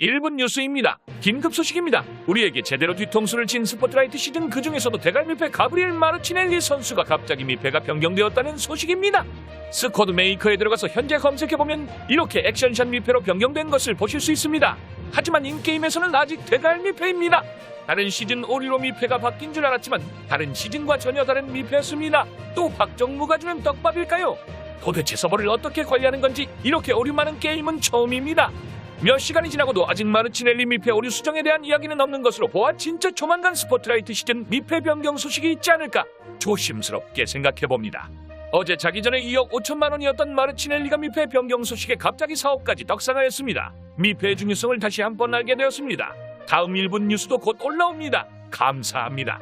1분 뉴스입니다. 긴급 소식입니다. 우리에게 제대로 뒤통수를 친 스포트라이트 시즌 그 중에서도 대갈 밀패 가브리엘 마르치넬리 선수가 갑자기 밀패가 변경되었다는 소식입니다. 스쿼드 메이커에 들어가서 현재 검색해보면 이렇게 액션샷 밀패로 변경된 것을 보실 수 있습니다. 하지만 인게임에서는 아직 대갈 밀패입니다. 다른 시즌 오리로 밀패가 바뀐 줄 알았지만 다른 시즌과 전혀 다른 밀패였습니다. 또 박정무가 주는 떡밥일까요? 도대체 서버를 어떻게 관리하는 건지 이렇게 오류 많은 게임은 처음입니다. 몇 시간이 지나고도 아직 마르치넬리 미패 오류 수정에 대한 이야기는 없는 것으로 보아 진짜 조만간 스포트라이트 시즌 미패 변경 소식이 있지 않을까 조심스럽게 생각해봅니다. 어제 자기 전에 2억 5천만 원이었던 마르치넬리가 미패 변경 소식에 갑자기 4억까지 떡상하였습니다. 미패의 중요성을 다시 한번 알게 되었습니다. 다음 1분 뉴스도 곧 올라옵니다. 감사합니다.